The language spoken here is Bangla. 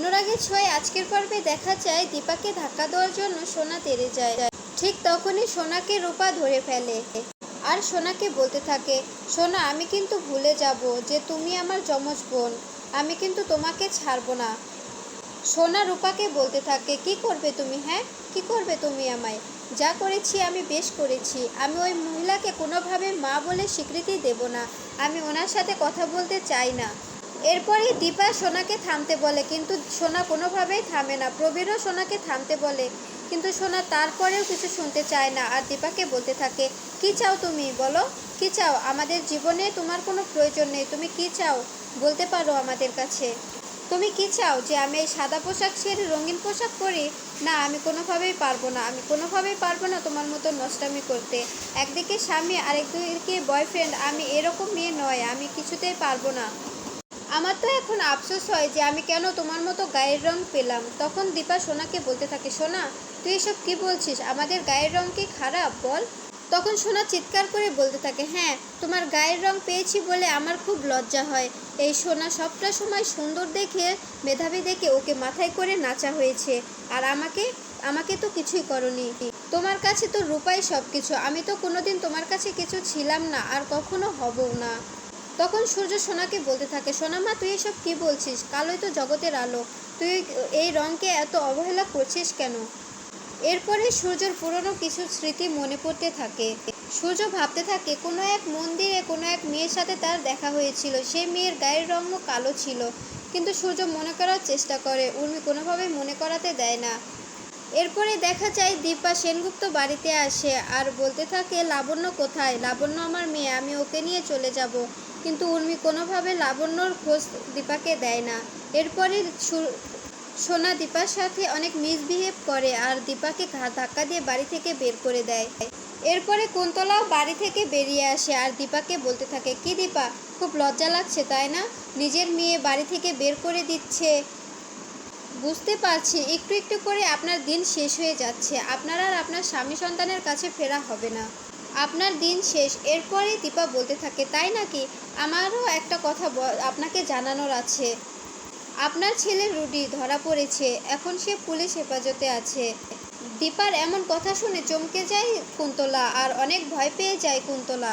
অনুরাগের ছোঁয়ায় আজকের পর্বে দেখা যায় দীপাকে ধাক্কা দেওয়ার জন্য সোনা তেড়ে যায়। ঠিক তখনই সোনাকে রূপা ধরে ফেলে। আর সোনাকে বলতে থাকে, সোনা, আমি কিন্তু ভুলে যাব যে তুমি আমার যমজ বোন। আমি কিন্তু তোমাকে ছাড়বো না। সোনা রূপাকে বলতে থাকে, কি করবে তুমি হ্যাঁ? কি করবে তুমি আমায়? যা করেছি আমি বেশ করেছি। আমি ওই মহিলাকে কোনোভাবে মা বলে স্বীকৃতি দেব না। আমি ওনার সাথে কথা বলতে চাই না। এরপরে দীপা সোনাকে থামতে বলে, কিন্তু সোনা কোনোভাবেই থামে না। প্রবীরও সোনাকে থামতে বলে, কিন্তু সোনা তারপরেও কিছু শুনতে চায় না আর দীপাকে বলতে থাকে, কি চাও তুমি? বলো, কি চাও? আমাদের জীবনে তোমার কোনো প্রয়োজন নেই। তুমি কি চাও? বলতে পারো আমাদের কাছে। তুমি কি চাও যে আমি এই সাদা পোশাক ছেড়ে রঙিন পোশাক পরি? না, আমি কোনোভাবেই পারব না। আমি কোনোভাবেই পারব না তোমার মতো নষ্টামি করতে। একদিকে স্বামী, আরেকদিকে বয়ফ্রেন্ড আমি এরকম মেয়ে নয়। আমি কিছুতেই পারব না। আমার তো এখন আফসোস হয় যে আমি কেন তোমার মতো গায়ের রং পেলাম। তখন দীপা সোনাকে বলতে থাকে, সোনা, তুই এসব কি বলছিস? আমাদের গায়ের রং কি খারাপ? বল। তখন সোনা চিৎকার করে বলতে থাকে হ্যাঁ তোমার গায়ের রং পেয়েছি বলে আমার খুব লজ্জা হয়। এই সোনা সবটা সময় সুন্দর দেখে, মেধাবী দেখে ওকে মাথায় করে নাচা হয়েছে। আর আমাকে আমাকে তো কিছুই করনি। তোমার কাছে তো রূপাই সব কিছু আমি তো কোনোদিন তোমার কাছে কিছু ছিলাম না, আর কখনো হবও না। তখন সূর্য সোনাকে বলতে থাকে, সোনা মা, তুই এসব কি বলছিস? কালোই তো জগতের আলো। তুই এই রঙকে এত অবহেলা করছিস কেন? এরপরে সূর্যর পুরনো কিছু স্মৃতি মনে পড়তে থাকে। সূর্য ভাবতে থাকে, কোনো এক মন্দিরে কোনো এক মেয়ের সাথে তার দেখা হয়েছিল। সেই মেয়ের গায়ের রঙও কালো ছিল। কিন্তু সূর্য মনে করার চেষ্টা করে। উর্মি কোনোভাবেই মনে করাতে দেয় না। এরপরে দেখা যায় দীপা সেনগুপ্ত বাড়িতে আসে আর বলতে থাকে, লাবণ্য কোথায়? লাবণ্য আমার মেয়ে, আমি ওকে নিয়ে চলে যাব। কিন্তু উর্মি কোনোভাবে লাবণ্যর খোঁজ দীপাকে দেয় না। এরপরে সোনা দীপার সাথে অনেক মিসবিহেভ করে আর দীপাকে ধাক্কা দিয়ে বাড়ি থেকে বের করে দেয়। এরপরে কুন্তলাও বাড়ি থেকে বেরিয়ে আসে আর দীপাকে বলতে থাকে, কি দীপা, খুব লজ্জা লাগছে, তাই না? নিজের মেয়ে বাড়ি থেকে বের করে দিচ্ছে। বুঝতে পারছি, একটু একটু করে আপনার দিন শেষ হয়ে যাচ্ছে। আপনার আর আপনার স্বামী সন্তানের কাছে ফেরা হবে না। আপনার দিন শেষ। এরপরে দীপা বলতে থাকে, তাই নাকি? আমারও একটা কথা আপনাকে জানানোর আছে। আপনার ছেলে রুডি ধরা পড়েছে। এখন সে পুলিশ হেফাজতে আছে। দীপার এমন কথা শুনে চমকে যায় কুন্তলা, আর অনেক ভয় পেয়ে যায় কুন্তলা।